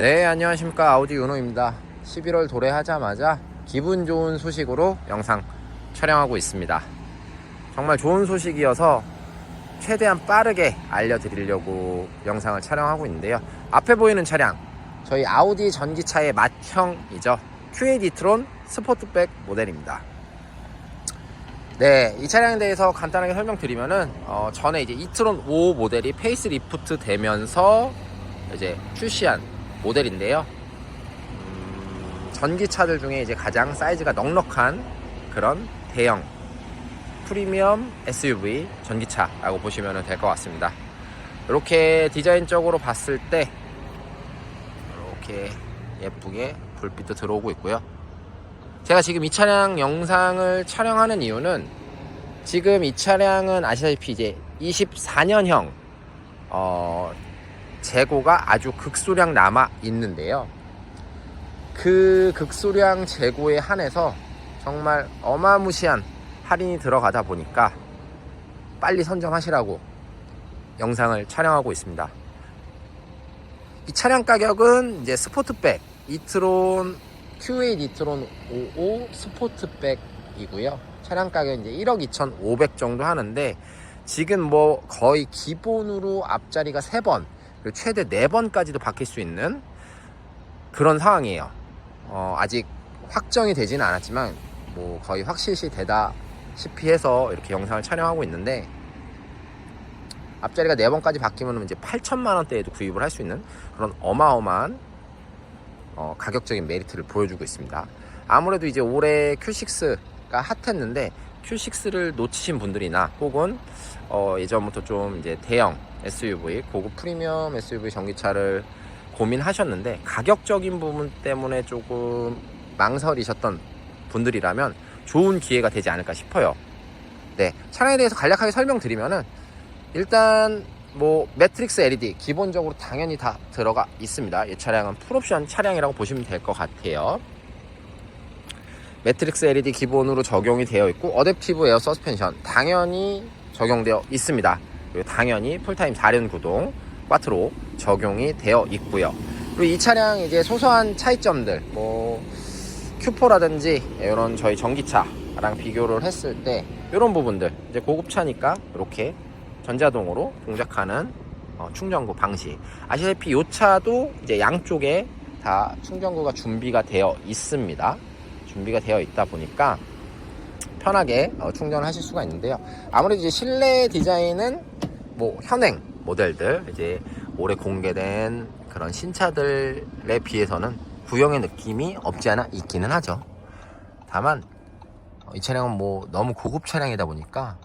네, 안녕하십니까. 아우디 윤호입니다. 11월 도래하자마자 기분 좋은 소식으로 영상 촬영하고 있습니다. 정말 좋은 소식이어서 최대한 빠르게 알려드리려고 영상을 촬영하고 있는데요. 앞에 보이는 차량, 저희 아우디 전기차의 맏형이죠. QA 디트론 스포트백 모델입니다. 네, 이 차량에 대해서 간단하게 설명드리면은 어, 전에 이제 이트론 5 모델이 페이스 리프트 되면서 이제 출시한 모델인데요. 음, 전기차들 중에 이제 가장 사이즈가 넉넉한 그런 대형 프리미엄 SUV 전기차라고 보시면 될 것 같습니다. 이렇게 디자인적으로 봤을 때 이렇게 예쁘게 불빛도 들어오고 있고요. 제가 지금 이 차량 영상을 촬영하는 이유는 지금 이 차량은 아시다시피 이제 24년형 어, 재고가 아주 극소량 남아 있는데요. 그 극소량 재고에 한해서 정말 어마무시한 할인이 들어가다 보니까 빨리 선정하시라고 영상을 촬영하고 있습니다. 이 차량 가격은 이제 스포트백 이트론 QA 니트론 55 스포트백이고요. 차량 가격은 이제 1억 2,500 정도 하는데 지금 뭐 거의 기본으로 앞자리가 3번 그리고 최대 4번까지도 바뀔 수 있는 그런 상황이에요. 어, 아직 확정이 되지는 않았지만 뭐 거의 확실시 되다시피 해서 이렇게 영상을 촬영하고 있는데 앞자리가 4번까지 바뀌면 이제 8천만 원대에도 구입을 할 수 있는 그런 어마어마한 어, 가격적인 메리트를 보여주고 있습니다. 아무래도 이제 올해 Q6가 핫했는데 Q6를 놓치신 분들이나 혹은 어, 예전부터 좀 이제 대형 SUV 고급 프리미엄 SUV 전기차를 고민하셨는데 가격적인 부분 때문에 조금 망설이셨던 분들이라면 좋은 기회가 되지 않을까 싶어요. 네, 차량에 대해서 간략하게 설명드리면은 일단 뭐 매트릭스 LED 기본적으로 당연히 다 들어가 있습니다. 이 차량은 풀옵션 차량이라고 보시면 될 것 같아요. 매트릭스 LED 기본으로 적용이 되어 있고 어댑티브 에어 서스펜션 당연히 적용되어 있습니다. 그리고 당연히 풀타임 4륜 구동 꽈트로 적용이 되어 있고요. 그리고 이 차량 이제 소소한 차이점들 뭐 큐포라든지 이런 저희 전기차랑 비교를 했을 때 이런 부분들 이제 고급차니까 이렇게 전자동으로 동작하는 어, 충전구 방식 아시다시피 이 차도 이제 양쪽에 다 충전구가 준비가 되어 있습니다. 준비가 되어 있다 보니까 편하게 어, 충전하실 수가 있는데요. 아무래도 이제 실내 디자인은 뭐 현행 모델들 이제 올해 공개된 그런 신차들에 비해서는 구형의 느낌이 없지 않아 있기는 하죠. 다만 어, 이 차량은 뭐 너무 고급 차량이다 보니까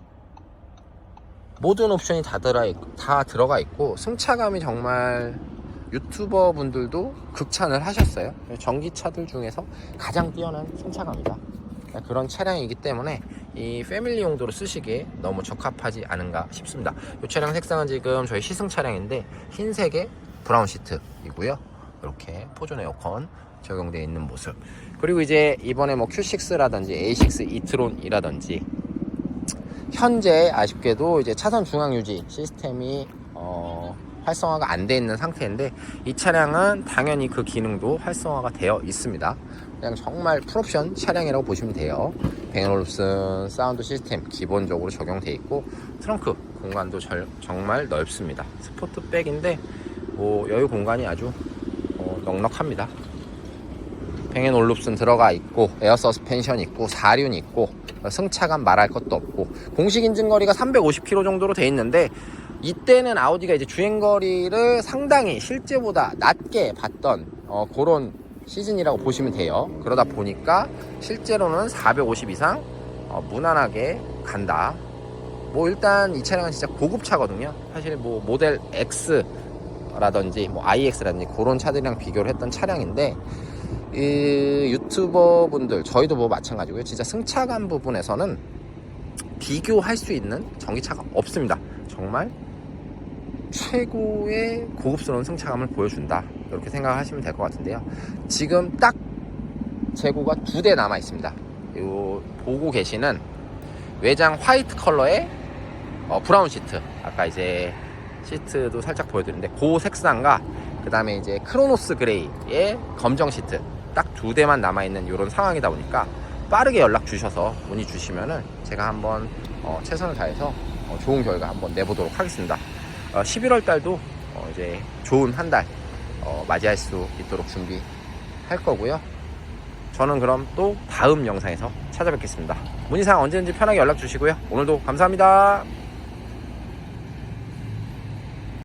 모든 옵션이 다 들어 다 들어가 있고 승차감이 정말 유튜버 분들도 극찬을 하셨어요. 전기차들 중에서 가장 뛰어난 승차감이다. 그런 차량이기 때문에 이 패밀리 용도로 쓰시기에 너무 적합하지 않은가 싶습니다. 이 차량 색상은 지금 저희 시승 차량인데 흰색의 브라운 시트이고요. 이렇게 포존 에어컨 적용되어 있는 모습. 그리고 이제 이번에 뭐 Q6라든지 A6 이트론이라든지 현재 아쉽게도 이제 차선 중앙 유지 시스템이 어, 활성화가 안 돼 있는 상태인데 이 차량은 당연히 그 기능도 활성화가 되어 있습니다. 그냥 정말 풀옵션 차량이라고 보시면 돼요. 뱅앤올uf슨 사운드 시스템 기본적으로 적용돼 있고 트렁크 공간도 절, 정말 넓습니다. 스포트백인데 뭐 여유 공간이 아주 어, 넉넉합니다. 뱅앤올uf슨 들어가 있고 에어 서스펜션 있고 사륜 있고 승차감 말할 것도 없고 공식 인증 거리가 350km 정도로 돼 있는데 이때는 아우디가 이제 주행거리를 상당히 실제보다 낮게 봤던 어, 그런 시즌이라고 보시면 돼요. 그러다 보니까 실제로는 450 이상 어, 무난하게 간다. 뭐 일단 이 차량은 진짜 고급차거든요. 사실 뭐 모델 X라든지 뭐 iX라든지 그런 차들이랑 비교를 했던 차량인데 이 유튜버 분들 저희도 뭐 마찬가지고요. 진짜 승차감 부분에서는 비교할 수 있는 전기차가 없습니다. 정말 최고의 고급스러운 승차감을 보여준다. 이렇게 생각하시면 될 것 같은데요. 지금 딱 재고가 두 대 남아 있습니다. 요 보고 계시는 외장 화이트 컬러의 어, 브라운 시트. 아까 이제 시트도 살짝 보여드렸는데 그 색상과 그 다음에 이제 크로노스 그레이의 검정 시트 딱 두 대만 남아있는 이런 상황이다 보니까 빠르게 연락 주셔서 문의 주시면은 제가 한번 어, 최선을 다해서 어, 좋은 결과 한번 내보도록 하겠습니다. 11월 달도 어, 이제 좋은 한달 어, 맞이할 수 있도록 준비할 거고요. 저는 그럼 또 다음 영상에서 찾아뵙겠습니다. 문의사항 언제든지 편하게 연락 주시고요. 오늘도 감사합니다.